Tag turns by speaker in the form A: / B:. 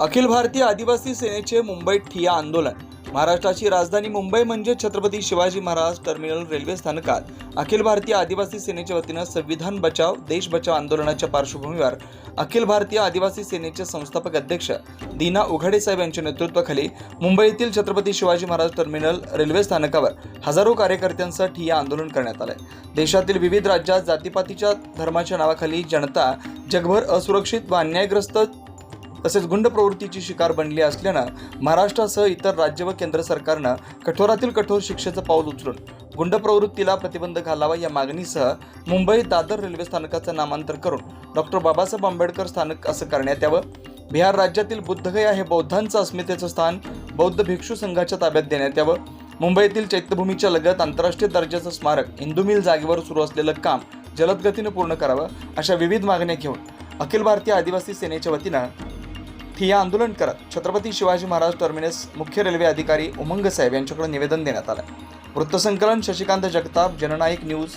A: अखिल भारतीय आदिवासी सेनेचे मुंबईत ठिया आंदोलन. महाराष्ट्राची राजधानी मुंबई म्हणजे छत्रपती शिवाजी महाराज टर्मिनल रेल्वे स्थानकात. अखिल भारतीय आदिवासी सेनेच्या वतीनं संविधान बचाव देश बचाव आंदोलनाच्या पार्श्वभूमीवर अखिल भारतीय आदिवासी सेनेचे संस्थापक अध्यक्ष दीना उघाडे साहेब यांच्या नेतृत्वाखाली मुंबईतील छत्रपती शिवाजी महाराज टर्मिनल रेल्वे स्थानकावर हजारो कार्यकर्त्यांचं ठिया आंदोलन करण्यात आलंय. देशातील विविध राज्यात जातीपातीच्या धर्माच्या नावाखाली जनता जगभर असुरक्षित व अन्यायग्रस्त तसेच गुंड प्रवृत्तीची शिकार बनली असल्यानं महाराष्ट्रासह इतर राज्य व केंद्र सरकारनं कठोरातील कठोर शिक्षेचं पाऊल उचलून गुंड प्रवृत्तीला प्रतिबंध घालावा या मागणीसह मुंबई दादर रेल्वे स्थानकाचं नामांतर करून डॉक्टर बाबासाहेब आंबेडकर स्थानक असं करण्यात यावं. बिहार राज्यातील बुद्धगया हे बौद्धांचं अस्मितेचं स्थान बौद्ध भिक्षू संघाच्या ताब्यात देण्यात यावं. मुंबईतील चैत्यभूमीच्या लगत आंतरराष्ट्रीय दर्जाचं स्मारक इंदू मिल जागेवर सुरू असलेलं काम जलदगतीने पूर्ण करावं अशा विविध मागण्या घेऊन अखिल भारतीय आदिवासी सेनेच्या वतीनं ठिय्या आंदोलन करत छत्रपती शिवाजी महाराज टर्मिनस मुख्य रेल्वे अधिकारी उमंग साहेब यांच्याकडे निवेदन देण्यात आलं वृत्तसंकलन शशिकांत जगताप जननायक न्यूज